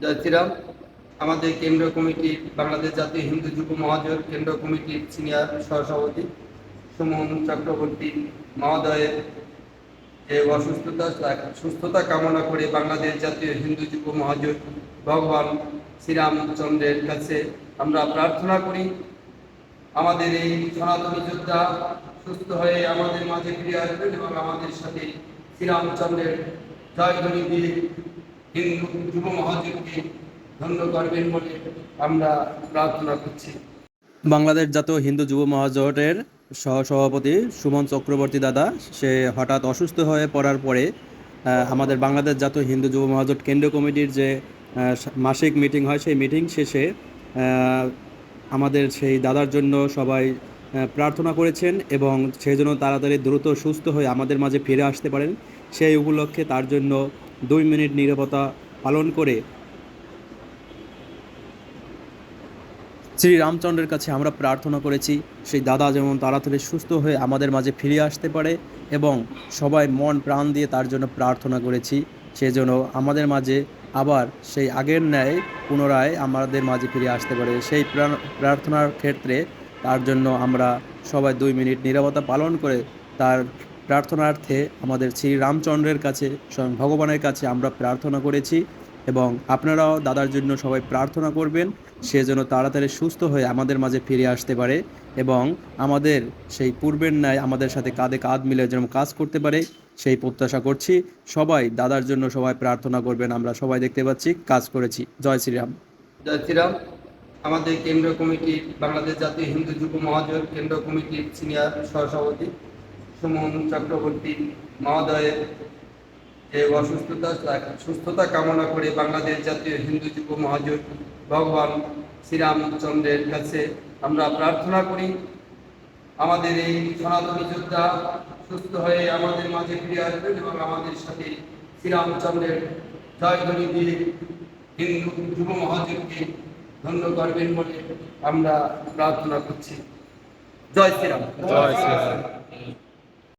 জয় আমাদের কেন্দ্রীয় কমিটি বাংলাদেশ জাতীয় হিন্দু যুব মহাজোট কেন্দ্র কমিটির সিনিয়র সহসভাপতি সুমন চক্রবর্তী মহোদয়ের যে অসুস্থতা সুস্থতা কামনা করে বাংলাদেশ জাতীয় হিন্দু যুব মহাজোট ভগবান শ্রীরামচন্দ্রের কাছে আমরা প্রার্থনা করি, আমাদের এই সনাতনী যোদ্ধা সুস্থ হয়ে আমাদের মাঝে ফিরে আসবেন এবং আমাদের সাথে শ্রীরামচন্দ্রের জয়ধ্বনি দিয়ে হিন্দু যুব মহাজোটকে ধন্য করবেন বলে আমরা প্রার্থনা করছি। বাংলাদেশ জাতীয় হিন্দু যুব মহাজোটের সহসভাপতি সুমন চক্রবর্তী দাদা, সে হঠাৎ অসুস্থ হয়ে পড়ার পরে আমাদের বাংলাদেশ জাতীয় হিন্দু যুব মহাজোট কেন্দ্রীয় কমিটির যে মাসিক মিটিং হয়, সেই মিটিং শেষে আমাদের সেই দাদার জন্য সবাই প্রার্থনা করেছেন এবং সেই জন্য তাড়াতাড়ি দ্রুত সুস্থ হয়ে আমাদের মাঝে ফিরে আসতে পারেন। সেই উপলক্ষে তার জন্য দুই মিনিট নীরবতা পালন করে শ্রী রামচন্দ্রের কাছে আমরা প্রার্থনা করেছি, সেই দাদা যেমন তাড়াতাড়ি সুস্থ হয়ে আমাদের মাঝে ফিরে আসতে পারে এবং সবাই মন প্রাণ দিয়ে তার জন্য প্রার্থনা করেছি সেজন্য আমাদের মাঝে আবার সেই আগের ন্যায় পুনরায় আমাদের মাঝে ফিরে আসতে পারে। সেই প্রা- প্রার্থনার ক্ষেত্রে তার জন্য আমরা সবাই দুই মিনিট নীরবতা পালন করে তার প্রার্থনার্থে আমাদের শ্রী রামচন্দ্রের কাছে, স্বয়ং ভগবানের কাছে আমরা প্রার্থনা করেছি এবং আপনারাও দাদার জন্য সবাই প্রার্থনা করবেন, সে যেন তাড়াতাড়ি সুস্থ হয়ে আমাদের মাঝে ফিরে আসতে পারে এবং আমাদের সেই পূর্বের ন্যায় আমাদের সাথে কাঁধে কাঁধ মিলে যেন কাজ করতে পারে, সেই প্রত্যাশা করছি। সবাই দাদার জন্য সবাই প্রার্থনা করবেন, আমরা সবাই দেখতে পাচ্ছি, কাজ করেছি। জয় শ্রীরাম। জয় শ্রীরাম। আমাদের কেন্দ্রীয় কমিটি, বাংলাদেশ জাতীয় হিন্দু যুব মহাজোট কেন্দ্রীয় কমিটির সিনিয়র সহসভাপতি সুমন চক্রবর্তী মহোদয়ের যে অসুস্থতা সুস্থতা কামনা করে বাংলাদেশ জাতীয় হিন্দু যুব মহাজোট ভগবান শ্রীরামচন্দ্রের কাছে আমরা প্রার্থনা করি, আমাদের এই সনাতনী যোদ্ধা সুস্থ হয়ে আমাদের মাঝে ফিরে আসবেন এবং আমাদের সাথে শ্রীরামচন্দ্রের জয়ধ্বনি দিয়ে হিন্দু যুব মহাজোটকে ধন্য করবেন বলে আমরা প্রার্থনা করছি। জয় শ্রীরাম। জয় শ্রীরাম।